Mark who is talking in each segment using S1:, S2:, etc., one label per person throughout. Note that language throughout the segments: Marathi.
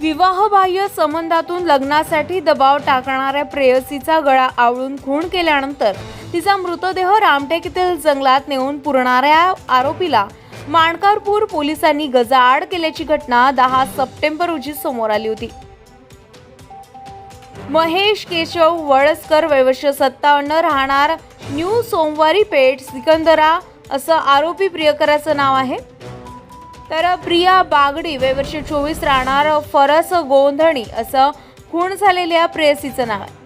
S1: विवाहबाह्य संबंधातून लग्नासाठी दबाव टाकणाऱ्या प्रेयसीचा गळा आवळून खून केल्यानंतर तिचा मृतदेह रामटेक येथील जंगलात नेऊन पुरणाऱ्या आरोपीला माणकारपूर पोलिसांनी गजाआड केल्याची घटना दहा सप्टेंबर रोजी समोर आली होती. महेश केशव वळसकर वैवश्य सत्तावन्न राहणार न्यू सोमवारी पेठ सिकंदरा असं आरोपी प्रियकराचं नाव आहे. तर प्रिया बागडी वेवर्षी चोवीस राहणार फरस गोंधणी असं खून झालेल्या प्रेयसीचं नाव आहे.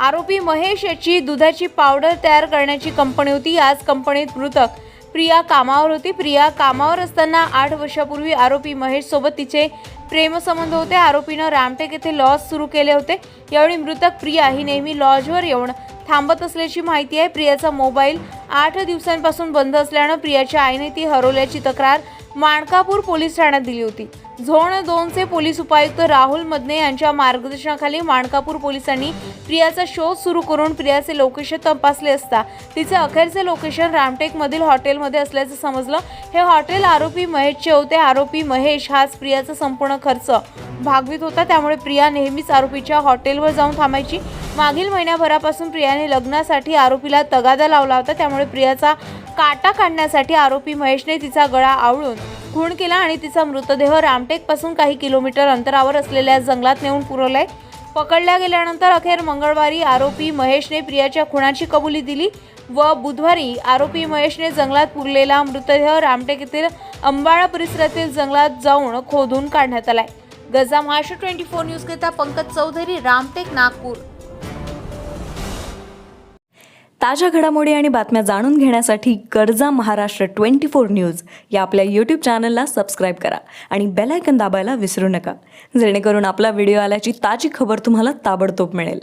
S1: आरोपी महेश याची दुधाची पावडर तयार करण्याची कंपनी होती. याच कंपनीत मृतक प्रिया कामावर होती. प्रिया कामावर असताना आठ वर्षापूर्वी आरोपी महेश सोबत तिचे प्रेमसंबंध होते. आरोपीनं रामटेक येथे लॉज सुरू केले होते. यावेळी मृतक प्रिया ही नेहमी लॉजवर येऊन थांबत असल्याची माहिती आहे. प्रियाचा मोबाईल आठ दिवसांपासून बंद असल्यानं प्रियाच्या आईने ती हरवल्याची तक्रार माणकापूर पोलीस ठाण्यात दिली होती. झोन दोनचे पोलीस उपायुक्त राहुल मदने यांच्या मार्गदर्शनाखाली माणकापूर पोलिसांनी प्रियाचा शोध सुरू करून प्रियाचे लोकेशन तपासले असता तिचे अखेरचे लोकेशन रामटेकमधील हॉटेलमध्ये असल्याचं समजलं. हे हॉटेल आरोपी महेशचे होते. आरोपी महेश हाच प्रियाचा संपूर्ण खर्च. भागवित होता. त्यामुळे प्रिया नेहमीच आरोपीच्या हॉटेलवर जाऊन थांबायची. मागील महिन्याभरापासून प्रियाने लग्नासाठी आरोपीला तगादा लावला होता. त्यामुळे प्रियाचा काटा काढण्यासाठी आरोपी महेशने तिचा गळा आवळून खून केला आणि तिचा मृतदेह रामटेकपासून काही किलोमीटर अंतरावर असलेल्या जंगलात नेऊन पुरवलाय. पकडल्या गेल्यानंतर अखेर मंगळवारी आरोपी महेशने प्रियाच्या खुणाची कबुली दिली व बुधवारी आरोपी महेशने जंगलात पुरलेला मृतदेह रामटेक येथील अंबाळा परिसरातील जंगलात जाऊन खोदून काढण्यात आलाय. Gaja Maharashtra twenty four news करिता पंकज चौधरी रामटेक नागपूर.
S2: ताज्या घडामोडी आणि बातम्या जाणून घेण्यासाठी गरजा महाराष्ट्र ट्वेंटी फोर न्यूज या आपल्या यूट्यूब चॅनलला सबस्क्राईब करा आणि बेलायकन दाबायला विसरू नका. जेणेकरून आपला व्हिडिओ आल्याची ताजी खबर तुम्हाला ताबडतोब मिळेल.